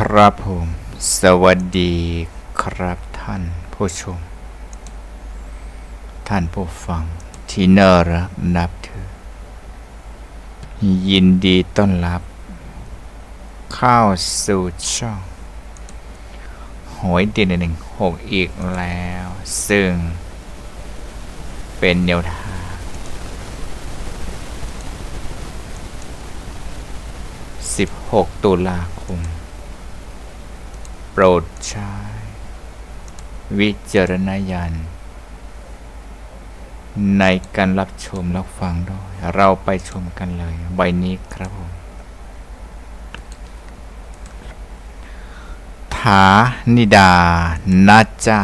ครับผม สวัสดีครับท่านผู้ชม ท่านผู้ฟังที่น่ารักนับถือ ยินดีต้อนรับ เข้าสู่ช่องหวยเด่นหนึ่งหกอีกแล้ว ซึ่ง เป็นแนวทาง16 ตุลาคม โปรดใช้ วิจารณญาณในการรับชมรับฟังด้วย เราไปชมกันเลย ใบนี้ครับผมฐานิดา นาจา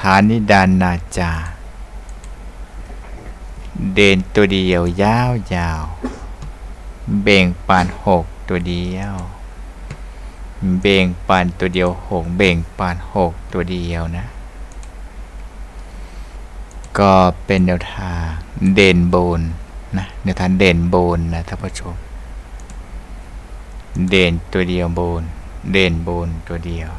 ฐานิดานาจา เด่นตัวเดียวยาวยาวๆเบ่งปานหกตัวเดียว เบ่งปานตัวเดียวหกเบ่งปานหกตัวเดียวนะ ก็เป็นแนวทางเด่นโบนนะแนวทางเด่นโบนนะท่านผู้ชม เด่นตัวเดียวโบน เด่นโบนตัวเดียว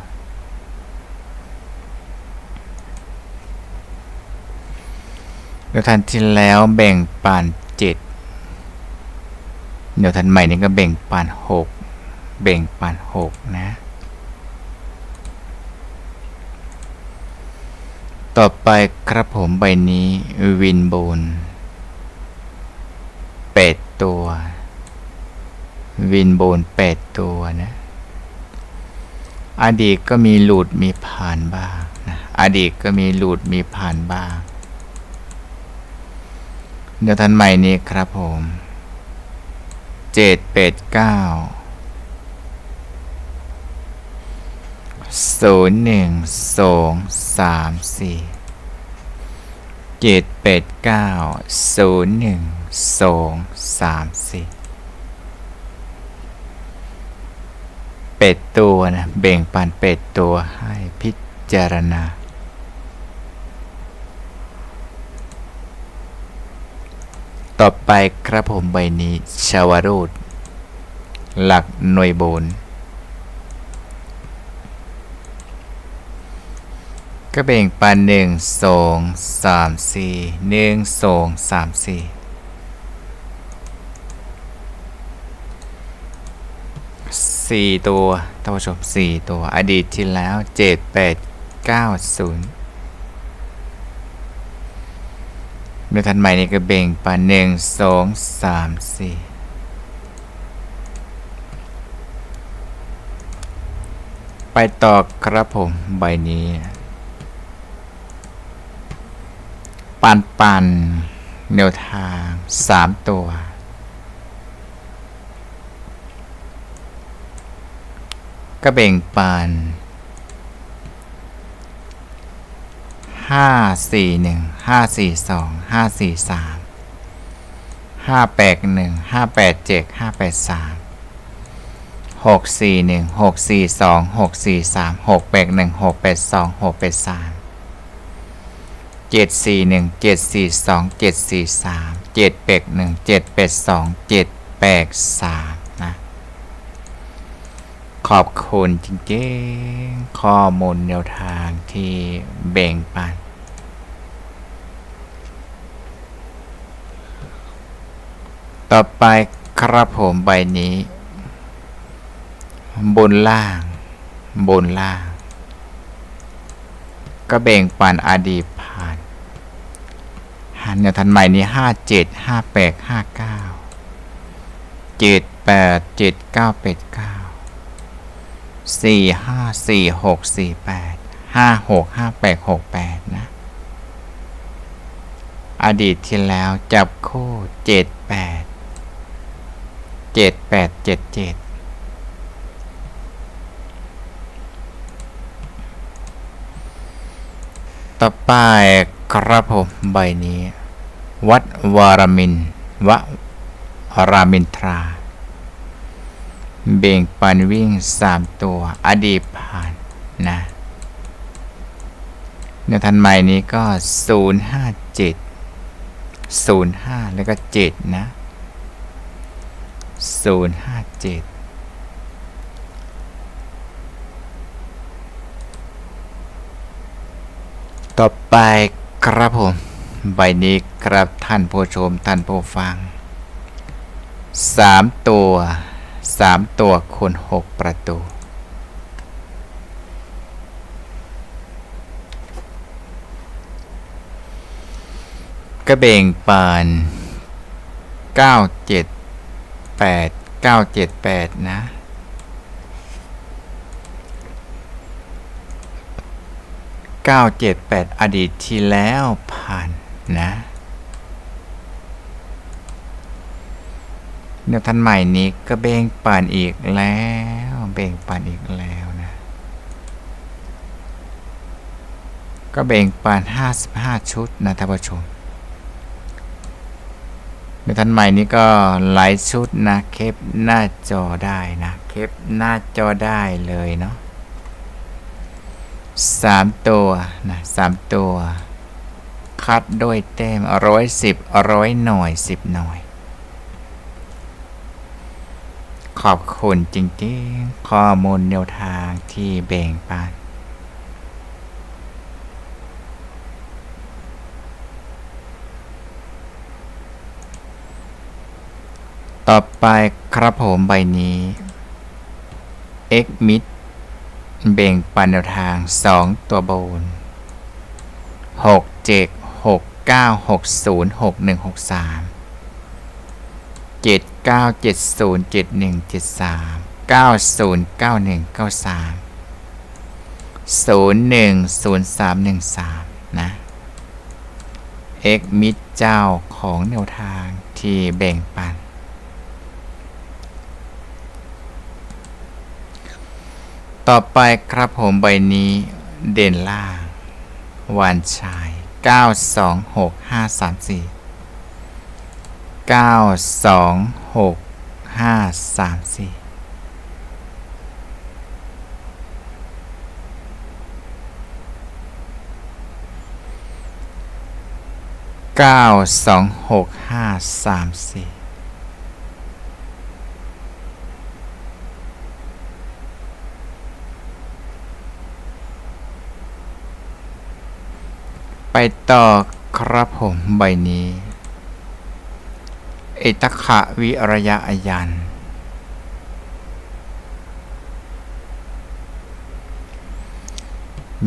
แนวทางที่แล้วแบ่งปานเจ็ดแนวทางใหม่นี้ก็แบ่งปานหก แบ่งปานหกนะ ต่อไปครับผมใบนี้วินโบนเป็ดตัว วินโบนเป็ดตัวนะ อดีตก็มีหลุดมีผ่านบ้างนะอดีตก็มีหลุดมีผ่านบ้าง เดี๋ยวทันใหม่นี้ครับผมเจ็ดเป็ดเก้า ศูนย์หนึ่งสองสามสี่เจ็ดเป็ดเก้าศูนย์หนึ่งสองสามสี่เป็ดตัวนะเบ่งปันเป็ดตัวให้พิจารณาต่อไปครับผมใบนี้ชาวรูด หลักหน่วยโบน ก็แบ่งปันหนึ่งสองสามสี่หนึ่งสองสามสี่สี่ตัวท่านผู้ชมสี่ตัว อดีตที่แล้วเจ็ดแปดเก้าศูนย์เมื่อทันใหม่นี้ก็เบ่งปานหนึ่งสองสามสี่ไปต่อครับผมใบนี้ ปันปันแนวทางสามตัว ก็เบ่งปานห้าสี่หนึ่งห้าสี่สองห้าสี่สามห้าแปดหนึ่งห้าแปดเจ็ดห้าแปดสามหกสี่หนึ่งหกสี่สองหกสี่สามหกแปดหนึ่งหกแปดสองหกแปดสาม เจ็ดสี่หนึ่งเจ็ดสี่สองเจ็ดสี่สามเจ็ดแปดหนึ่งเจ็ดแปดสองเจ็ดแปดสามนะขอบคุณจริงๆ ข้อมูลแนวทางที่แบ่งปันต่อไปครับผมใบนี้ บนล่าง บนล่าง ก็แบ่งปันอดีต ผ่านหันแนวทันใหม่นี้ห้าเจ็ดห้าแปดห้าเก้าเจ็ดแปดเจ็ดเก้าแปดเก้าสี่ห้าสี่หกสี่แปดห้าหกห้าแปดหกแปดนะ อดีตที่แล้วจับคู่เจ็ดแปดเจ็ดแปดเจ็ดเจ็ดต่อไปครับผมใบนี้ วัดวารมินวะรามินทรา เบ่งปันวิ่งสามตัว อดีตผ่านนะเนื้อทันใหม่นี้ก็ศูนย์ห้าเจ็ดศูนย์ห้าแล้วก็เจ็ดนะศูนย์ห้าเจ็ดต่อไปครับผม ใบนี้ ครับท่านผู้ชมท่านผู้ฟังสามตัวสามตัวคูณหกประตูกระเบงปานเก้าเจ็ดแปดเก้าเจ็ดแปดนะเก้าเจ็ดแปดอดีตที่แล้วผ่านนะ เดี๋ยวท่านใหม่นี้ก็เบ่งปานอีกแล้วเบ่งปานอีกแล้วนะ ก็เบ่งปาน55 ชุดนะท่านผู้ชมเดี๋ยวท่านใหม่นี้ก็หลายชุดนะเคปหน้าจอได้นะเคปหน้าจอได้เลยเนาะสามตัวนะสามตัว คัดด้วยเต็มร้อยสิบร้อยหน่วยสิบหน่วย ขอบคุณจริงๆ ข้อมูลแนวทางที่แบ่งปันต่อไปครับผมใบนี้ x mid เบ่งปันแนวทาง 2 ตัวบน 6 7 6 9 6 0 6 1 6 3 7 9 7 0 7 1 7 3 9 0 9 1 9 3 0 1 0 3 1 3 นะ x มิดเจ้าของแนวทางที่แบ่งปัน ต่อไปครับผมใบนี้เด่นล่างวานชาย เก้าสองหกห้าสามสี่เก้าสองหกห้าสามสี่ไปต่อครับผมใบนี้ เอตขะวิระยะอายัน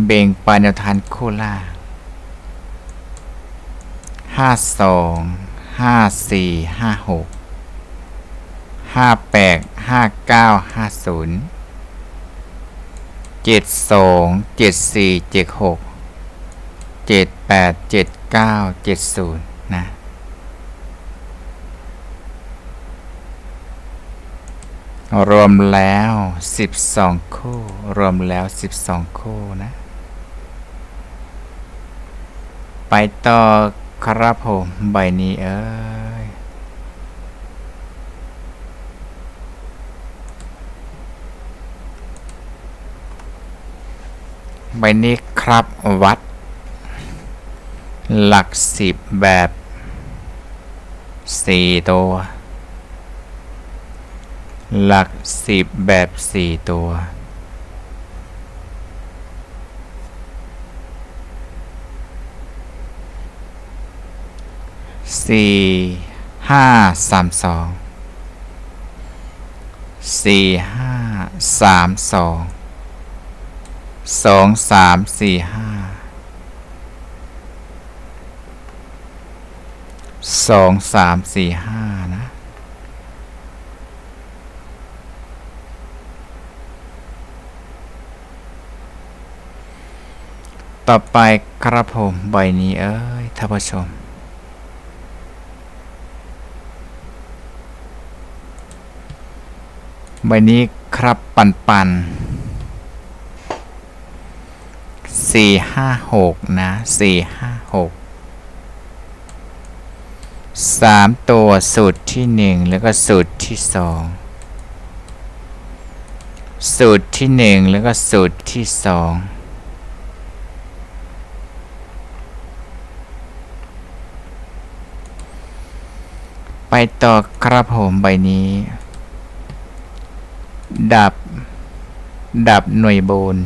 เบ่งปานทานโคล่าห้าสองห้าสี่ห้าหกห้าแปดห้าเก้าห้าศูนย์เจ็ดสองเจ็ดสี่เจ็ดหกเจ็ดแปดเจ็ดเก้าเจ็ดศูนย์นะ รวมแล้วสิบสองคู่ รวมแล้วสิบสองคู่นะ ไปต่อครับผมใบนี้เอ้ยใบนี้ครับวัด หลักสิบแบบสี่ตัว หลักสิบแบบสี่ตัว สี่ห้าสามสองสี่ห้าสามสองสองสามสี่ห้าสองสามสี่ห้านะ ต่อไปครับผมใบนี้เอ้ยท่านผู้ชม ใบนี้ครับปันปันสี่ห้าหกนะสี่ห้าหกสามตัวสูตรที่หนึ่งแล้วก็สูตรที่สองสูตรที่หนึ่งแล้วก็สูตรที่สอง ไปต่อครับผมใบนี้ ดับ ดับหน่วยโบน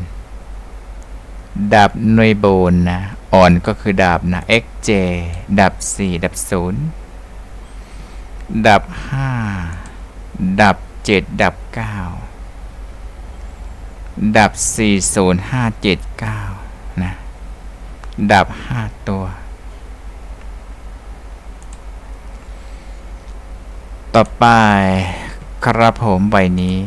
ดับหน่วยโบนนะ อ่อนก็คือดาบนะ xj ดับ 4 ดับ 0 ดับ 5 ดับ 7 ดับ 9 ดับ 40579 นะ ดับ 5 ตัว ต่อไปครับผมใบนี้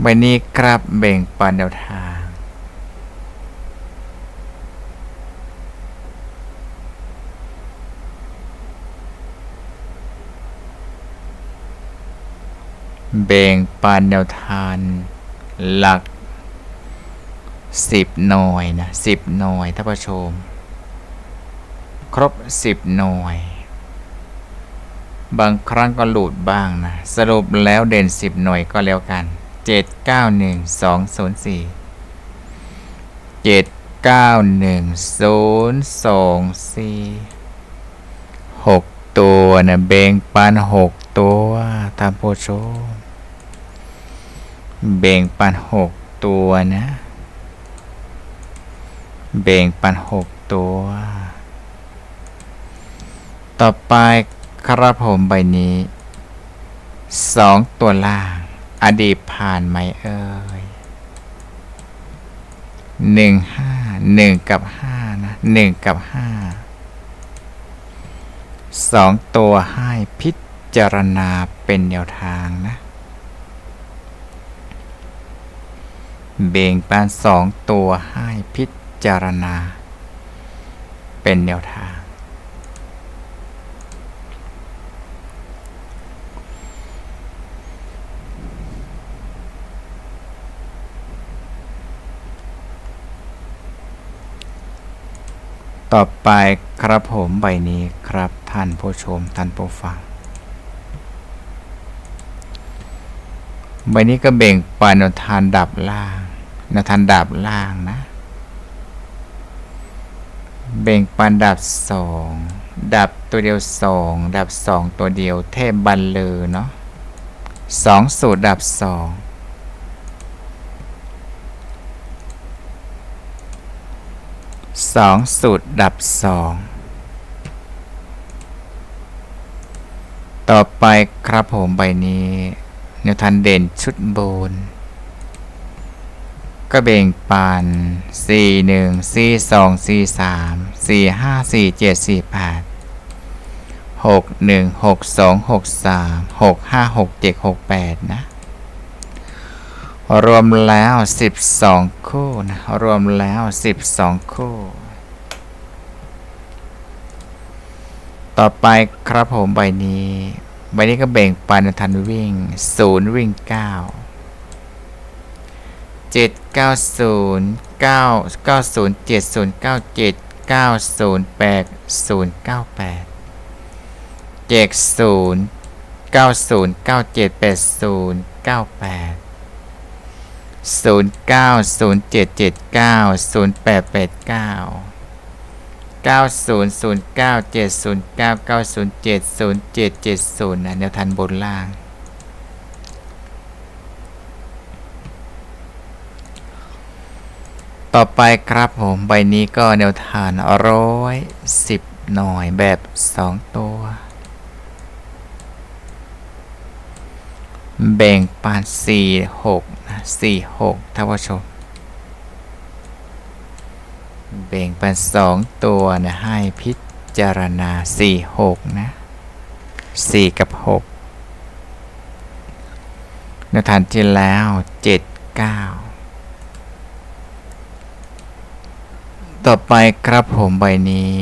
ใบนี้ครับเบ่งปันแนวทางเบ่งปันแนวทางหลักสิบหน่วยนะสิบหน่วยท่านผู้ชม ครบสิบหน่วย บางครั้งก็หลุดบ้างนะ สรุปแล้วเด่นสิบหน่วยก็แล้วกันเจ็ดเก้าหนึ่งสองศูนย์สี่เจ็ดเก้าหนึ่งศูนย์สองสี่หกตัวนะเบ่งปันหกตัวท่านผู้ชมเบ่งปันหกตัวนะ เบ่งปันหกตัว ต่อไปครับผมใบนี้สองตัวล่าง อดีตผ่านไหมเอ่ยหนึ่งห้าหนึ่งกับห้านะหนึ่งกับห้าสองตัวให้พิจารณาเป็นแนวทางนะ เบ่งปานสองตัวให้พิจารณา เป็นแนวทาง ต่อไปครับผมใบนี้ครับท่านผู้ชมท่านผู้ฟัง ใบนี้ก็เบ่งปานแนวทานดับล่างแนวทานดับล่างนะ เบ่งปานดับสองดับตัวเดียวสองดับสองตัวเดียวเทพบันเลอเนาะสองสูตรดับสอง สองสูตรดับสองต่อไปครับผมใบนี้แนวทันเด่นชุดโบนก็เบ่งปานสี่หนึ่งสี่สองสี่สามสี่ห้าสี่เจ็ดสี่แปดหกหนึ่งหกสองหกสามหกห้าหกเจ็ดหกแปดนะ รวมแล้วสิบสองคู่นะ รวมแล้วสิบสองคู่ ต่อไปครับผมใบนี้ ใบนี้ก็เบ่งปันทันวิ่งศูนย์วิ่งเก้าเจ็ดเก้าศูนย์เก้าเก้าศูนย์เจ็ดศูนย์เก้าเจ็ดเก้าศูนย์แปดศูนย์เก้าแปดเจ็ดศูนย์เก้าศูนย์เก้าเจ็ดแปดศูนย์เก้าแปดศูนย์เก้าศูนย์เจ็ดเจ็ดเก้าศูนย์แปดแปดเก้า เก้าศูนย์ศูนย์เก้าเจ็ดศูนย์เก้าเก้าศูนย์เจ็ดศูนย์เจ็ดเจ็ดศูนย์นะแนวทันบนล่าง ต่อไปครับผมใบนี้ก็แนวทานร้อยสิบหน่อยแบบสองตัว แบ่งปานสี่หกนะสี่หกท่านผู้ชม แบ่งปานสองตัวนะให้พิจารณาสี่หกนะสี่กับหกแนวทานที่แล้วเจ็ดเก้าต่อไปครับผมใบนี้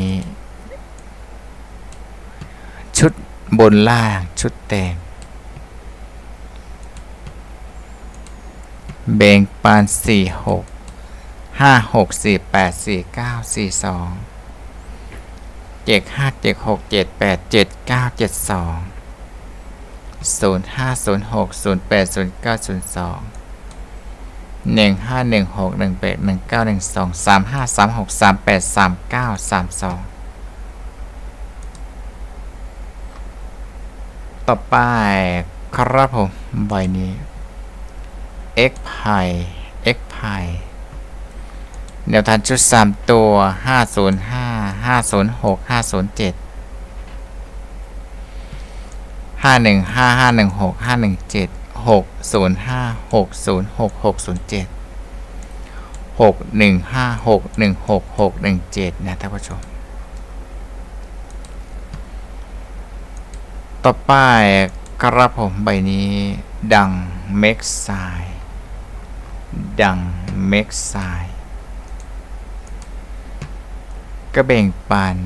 ชุดบนล่างชุดแต่งเบ่งปานสี่หก ห้าหกสี่แปดสี่เก้าสี่สองเจ็ดห้าเจ็ดหกเจ็ดแปดเจ็ดเก้าเจ็ดสองศูนย์ห้าศูนย์หกศูนย์แปดศูนย์เก้าศูนย์สองหนึ่งห้าหนึ่งหกหนึ่งแปดหนึ่งเก้าหนึ่งสองสามห้าสามหกสามแปดสามเก้าสามสองต่อไปครับผมใบนี้ x ไผ่ x ไพาย แนวทางชุด 3 ตัว 505 506 507 515 516 517 605 606 607 615 616 617 นะท่านผู้ชม ต่อไปกระผมใบนี้ดังเม็กไซดังเม็กไซ ก็แบ่งปัน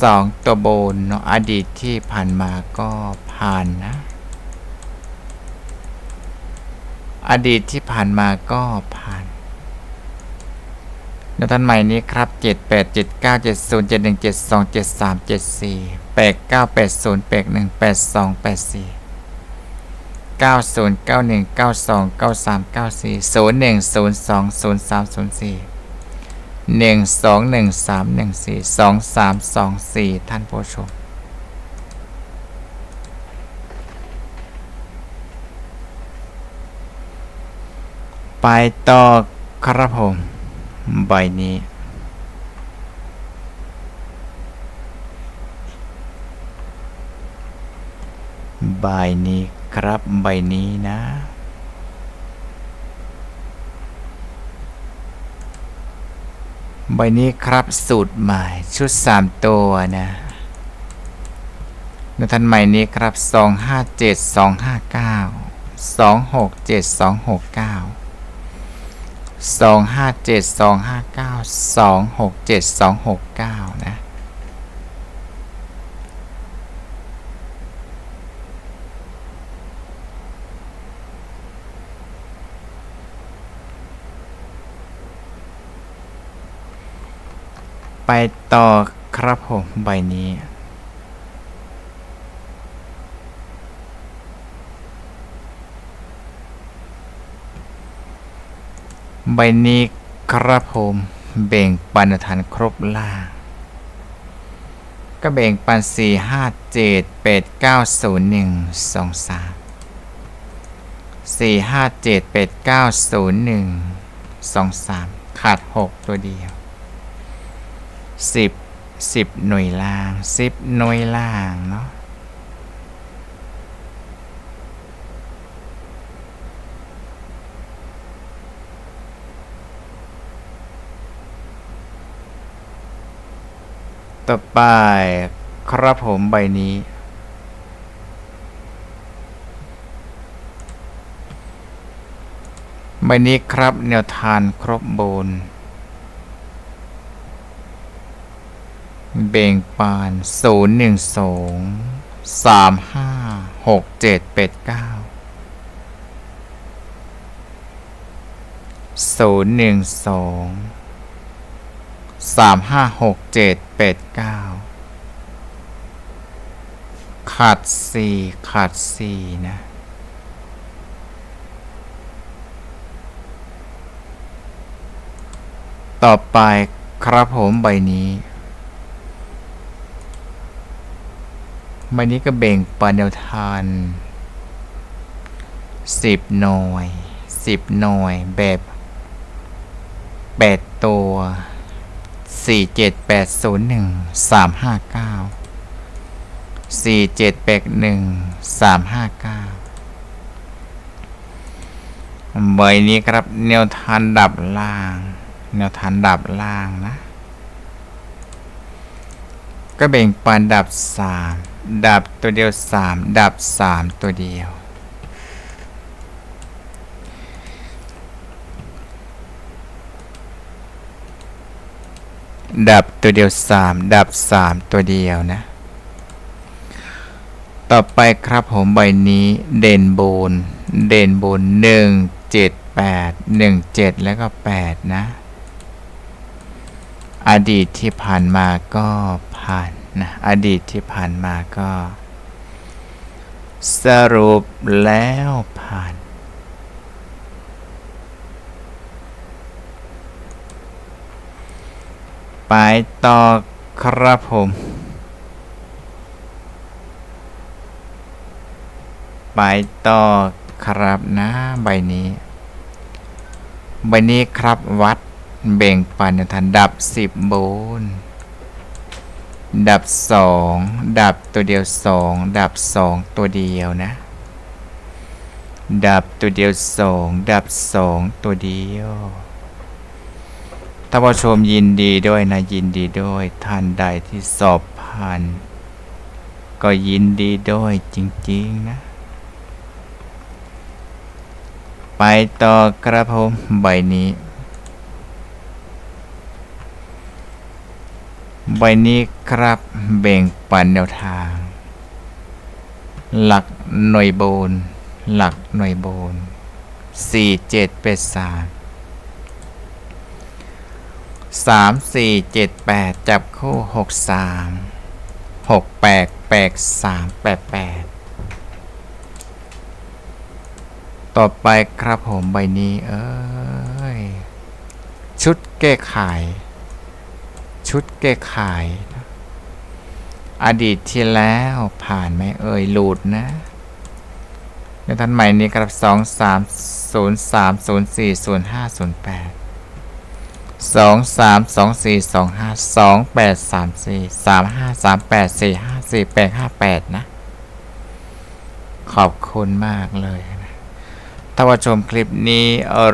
สองตัวบนอดีตที่ผ่านมาก็ผ่านนะ อดีตที่ผ่านมาก็ผ่านในท่านใหม่นี้ครับ 7 8 7 9 7 0 7 1 7 2 7 3 7 4 8 9 8 0 8 1 8 2 8 4 90 91 92 93 94 01 02 03 04 1 2 1 3 1 4 2 3 2 4ท่านผู้ชม ไปต่อครับผม ใบนี้ใบนี้ครับใบนี้นะ ใบนี้ครับสูตรใหม่ชุด 3 ตัวนะนทันใหม่นี้ครับ 257 259 267 269 257 259 267 269 นะจ็ดสองห้าเก้าสองหกเจ็ดสองหกเก้านะ ไปต่อครับผมใบนี้ใบนี้ครับผมแบ่งปันทานครบล่าง ก็แบ่งปัน 4 5 7 8 9 0 1 2 3 4 5 7 8 9 0 1 2 3 ขาด 6 ตัวเดียว 10 10 หน่วยล่าง 10 หน่วยล่างเนาะต่อไปครับผมใบนี้ใบนี้ครับแนวทานครบโบน เบ่งปานศูนย์หนึ่งสองสามห้าหกเจ็ดแปดเก้าศูนย์หนึ่งสองสามห้าหกเจ็ดแปดเก้าขาดสี่ขาดสี่นะต่อไปครับผมใบนี้ ใบนี้ก็แบ่งปันแนวทานสิบหน่วยสิบหน่วยแบบแปดตัวสี่เจ็ดแปดศูนย์หนึ่งสามห้าเก้าสี่เจ็ดแปดหนึ่งสามห้าเก้าใบนี้ครับแนวทานดับล่าง แนวทานดับล่างนะ ก็แบ่งปันดับสาม ดับตัวเดียวสามดับสามตัวเดียว ดับตัวเดียวสามดับสามตัวเดียวนะ ต่อไปครับผมใบนี้เด่นโบน เด่นโบนหนึ่งเจ็ดแปดหนึ่งเจ็ดแล้วก็แปดนะ อดีตที่ผ่านมาก็ผ่าน นะอดีตที่ผ่านมาก็ สรุปแล้วผ่าน ไปต่อครับผม ไปต่อครับนะใบนี้ ใบนี้ครับวัดเบ่งปันทันดับสิบโบน ดับสองดับตัวเดียวสองดับสองตัวเดียวนะ ดับตัวเดียวสองดับสองตัวเดียวท่านผู้ชมยินดีด้วยนะยินดีด้วยท่านใดที่สอบผ่าน ก็ยินดีด้วยจริงๆนะ ไปต่อกระผมใบนี้ ใบนี้ครับแบ่งปันแนวทาง หลักหน่วยโบน หลักหน่วยโบนสี่เจ็ดเป็ดสามสามสี่เจ็ดแปดจับคู่หกสามหกแปดแปดสามแปดแปดต่อไปครับผมใบนี้ เอ้ย ชุดแก้ไข ชุดแก้ไขนะอดีตที่แล้วผ่านไหมเอ่ยหลุดนะในท่านใหม่นี้ครับสองสามศูนย์สามศูนย์สี่ศูนย์ห้าศูนย์แปดสองสามสองสี่สองห้าสองแปดสามสี่สามห้าสามแปดสี่ห้าสี่แปดห้าแปดนะ ขอบคุณมากเลยนะถ้าว่าชมคลิปนี้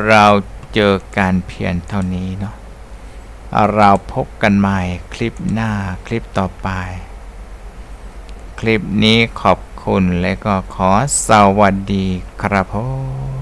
เราเจอการเพียงเท่านี้เนาะ เราพบกันใหม่คลิปหน้าคลิปต่อไป คลิปนี้ขอบคุณและก็ขอสวัสดีครับผม